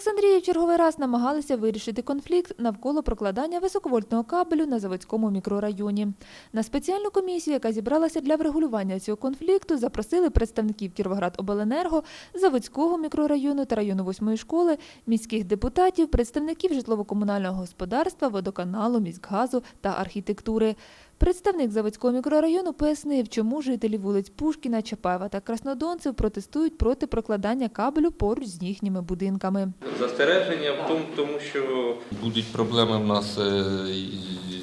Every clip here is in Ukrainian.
Олександрії в черговий раз намагалися вирішити конфлікт навколо прокладання високовольтного кабелю на заводському мікрорайоні. На спеціальну комісію, яка зібралася для врегулювання цього конфлікту, запросили представників Кіровоградобленерго, заводського мікрорайону та району восьмої школи, міських депутатів, представників житлово-комунального господарства, водоканалу, міськгазу та архітектури. Представник заводського мікрорайону пояснив, чому жителі вулиць Пушкіна, Чапаєва та Краснодонців протестують проти прокладання кабелю поруч з їхніми будинками. Застереження в тому, тому що будуть проблеми в нас е,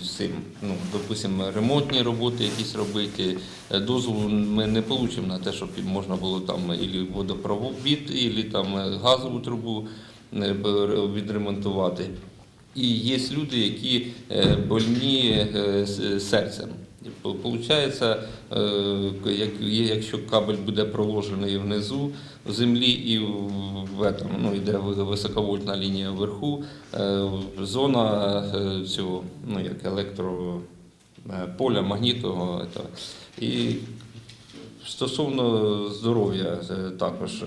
з цим. Ну, допустимо, ремонтні роботи якісь робити. Е, Дозволу ми не отримаємо на те, щоб можна було там і водопровод, і там е, газову трубу відремонтувати. І є люди, які е, больні е, серцем. Получається, е, якщо кабель буде проложений внизу в землі і в, этом, ну, йде високовольтна лінія вверху, зона цього, ну, як електро е, магнітного. І стосовно здоров'я також.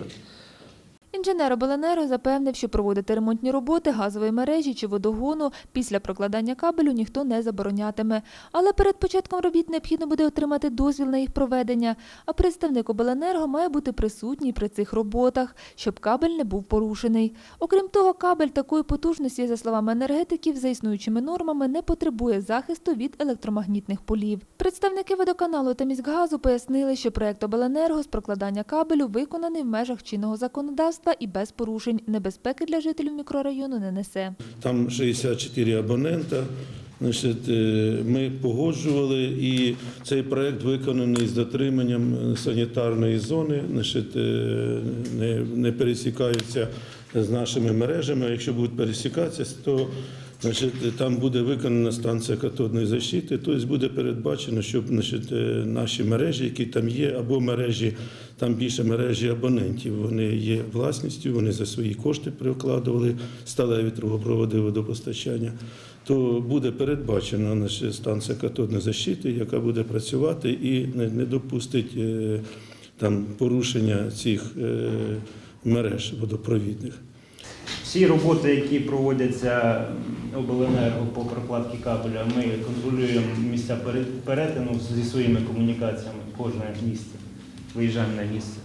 Інженер обленерго запевнив, що проводити ремонтні роботи газової мережі чи водогону після прокладання кабелю ніхто не заборонятиме. Але перед початком робіт необхідно буде отримати дозвіл на їх проведення. А представник обленерго має бути присутній при цих роботах, щоб кабель не був порушений. Окрім того, кабель такої потужності, за словами енергетиків, за існуючими нормами не потребує захисту від електромагнітних полів. Представники водоканалу та міськгазу пояснили, що проект обленерго з прокладання кабелю виконаний в межах чинного законодавства і без порушень. Небезпеки для жителів мікрорайону не несе. Там 64 абонента. Е, ми погоджували, і цей проект виконаний з дотриманням санітарної зони. Е, не пересікаються з нашими мережами. А якщо будуть пересікатися, то значить, там буде виконана станція катодної защити. Тобто буде передбачено, щоб значить, е, наші мережі, які там є, або мережі, там більше мережі абонентів, вони є власністю, вони за свої кошти прикладували сталеві трубопроводи водопостачання то буде передбачена наша станція катодної защити, яка буде працювати і не, не допустить е, там порушення цих е, мереж водопровідних. Всі роботи, які проводяться обленерго по прокладці кабеля, ми контролюємо місця перетину зі своїми комунікаціями кожне місце. Виїжджаємо на місце.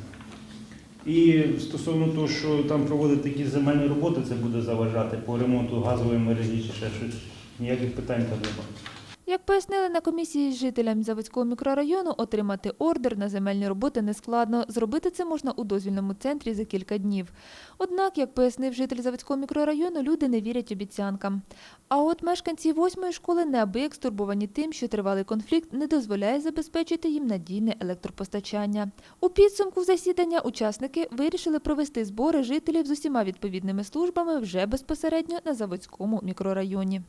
І стосовно того, що там проводити такі земельні роботи, це буде заважати по ремонту газової мережі чи ще щось. Ніяких питань там немає. Як пояснили на комісії жителям Заводського мікрорайону, отримати ордер на земельні роботи нескладно. Зробити це можна у дозвільному центрі за кілька днів. Однак, як пояснив житель Заводського мікрорайону, люди не вірять обіцянкам. А от мешканці восьмої школи неабияк стурбовані тим, що тривалий конфлікт не дозволяє забезпечити їм надійне електропостачання. У підсумку засідання учасники вирішили провести збори жителів з усіма відповідними службами вже безпосередньо на Заводському мікрорайоні.